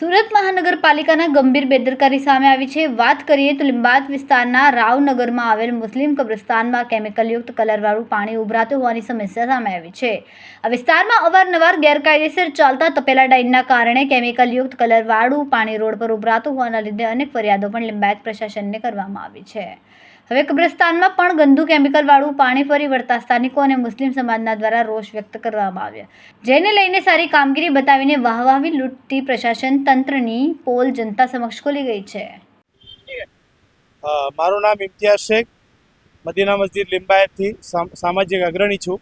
સુરત મહાનગરપાલિકાના ગંભીર બેદરકારી સામે આવી છે. વાત કરીએ તો લિંબાત વિસ્તારના રાવનગરમાં આવેલ મુસ્લિમ કબ્રસ્તાનમાં કેમિકલયુક્ત કલરવાળું પાણી ઉભરાતું હોવાની સમસ્યા સામે આવી છે. આ વિસ્તારમાં અવારનવાર ગેરકાયદેસર ચાલતા તપેલા ડાઇનના કારણે કેમિકલયુક્ત કલરવાળું પાણી રોડ પર ઉભરાતું હોવાના લીધે અનેક ફરિયાદો પણ લિંબાયત પ્રશાસનને કરવામાં આવી છે. હવે કબ્રસ્તાનમાં પણ ગંદુ કેમિકલવાળું પાણી ફરી વળતા સ્થાનિકો અને મુસ્લિમ સમાજના દ્વારા રોષ વ્યક્ત કરવામાં આવ્યા. જેને લઈને સારી કામગીરી બતાવીને વાહવાહી લૂંટતી પ્રશાસન તંત્રની પોલ જનતા સમક્ષ ખોલી ગઈ છે. મારું નામ ઇમ્તિયાઝ શેખ, મદીના મસ્જિદ લિંબાયતથી સામ- સામાજિક અગ્રણી છું.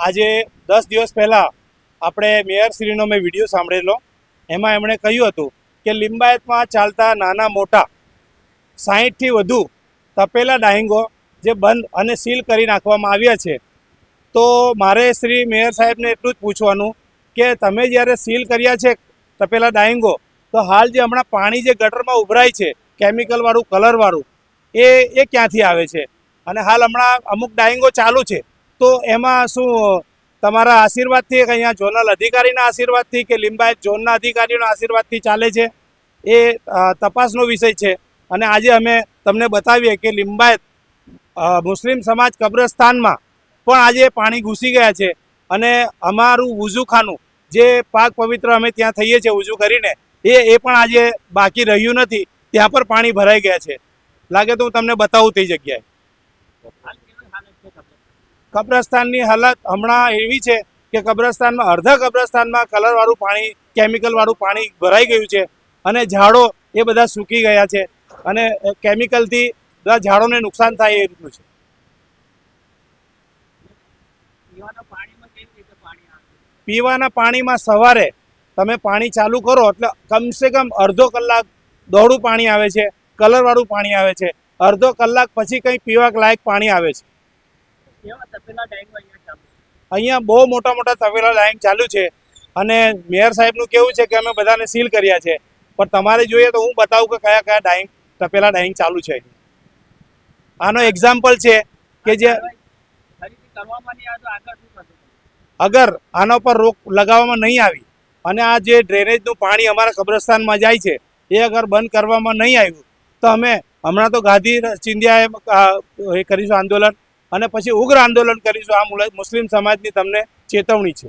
આજે દસ દિવસ પહેલાં આપણે મેયરશ્રીનો મેં વીડિયો સાંભળેલો. એમાં એમણે કહ્યું હતું કે લિંબાયતમાં ચાલતા નાના મોટા સાહીઠથી વધુ તપેલા ડાહિંગો જે બંધ અને સીલ કરી નાખવામાં આવ્યા છે. તો મારે શ્રી મેયર સાહેબને એટલું જ પૂછવાનું કે તમે જ્યારે સીલ કર્યા છે તપેલા ડાહિંગો તો હાલ જે હમણાં પાણી જે ગટરમાં ઉભરાય છે કેમિકલવાળું કલરવાળું એ એ ક્યાંથી આવે છે? અને હાલ હમણાં અમુક ડાઈંગો ચાલુ છે, તો એમાં શું, તમારા આશીર્વાદથી અહીંયા ઝોનલ અધિકારીના આશીર્વાદથી, કે લિંબાયત ઝોનના અધિકારીઓના આશીર્વાદથી ચાલે છે? એ તપાસનો વિષય છે. અને આજે અમે તમને બતાવીએ કે લિંબાયત મુસ્લિમ સમાજ કબ્રસ્તાનમાં પણ આજે પાણી ઘૂસી ગયા છે અને અમારું વુઝુખાનું જે પાક પવિત્ર અમે ત્યાં થઈએ છીએ ઉજુ કરીને, એ એ પણ આજે બાકી રહ્યું નથી. ત્યાં પર પાણી ભરાઈ ગયા છે. લાગે તો હું તમને બતાવું તે જગ્યાએ. કબ્રસ્તાનની હાલત હમણાં એવી છે કે કબ્રસ્તાનમાં અડધા કબ્રસ્તાનમાં કલરવાળું પાણી, કેમિકલવાળું પાણી ભરાઈ ગયું છે અને ઝાડો એ બધા સૂકી ગયા છે. અને કેમિકલથી બધા ઝાડોને નુકસાન થાય એ રીતનું છે. પીવાના પાણીમાં સવારે તમે પાણી ચાલુ કરો એટલે કમસે કમ અડધો કલાક દોડું પાણી આવે છે કલરવાળું પાણી આવે છે અડધો કલાક પછી કંઈ પીવા લાયક પાણી આવે છે. અહીંયા બહુ મોટા મોટા તપેલા લાઈન ચાલુ છે અને મેયર સાહેબનું કેવું છે કે અમે બધાને સીલ કર્યા છે. પણ તમારે જોઈએ તો હું બતાવું કે કયા કયા ડાઈંગ તપેલા ડાઈંગ ચાલુ છે આનો એક્ઝામ્પલ છે કે જે અગર આના પર રોક લગાવવામાં નહીં આવી અને આ જે ડ્રેનેજનું પાણી અમારા કબ્રસ્તાનમાં જાય છે એ અગર બંધ કરવામાં નહીં આવ્યું તો અમે હમણાં તો ગાંધી ચિંધિયાએ એ કરીશું આંદોલન અને પછી ઉગ્ર આંદોલન કરીશું. આ મુસ્લિમ સમાજની તમને ચેતવણી છે.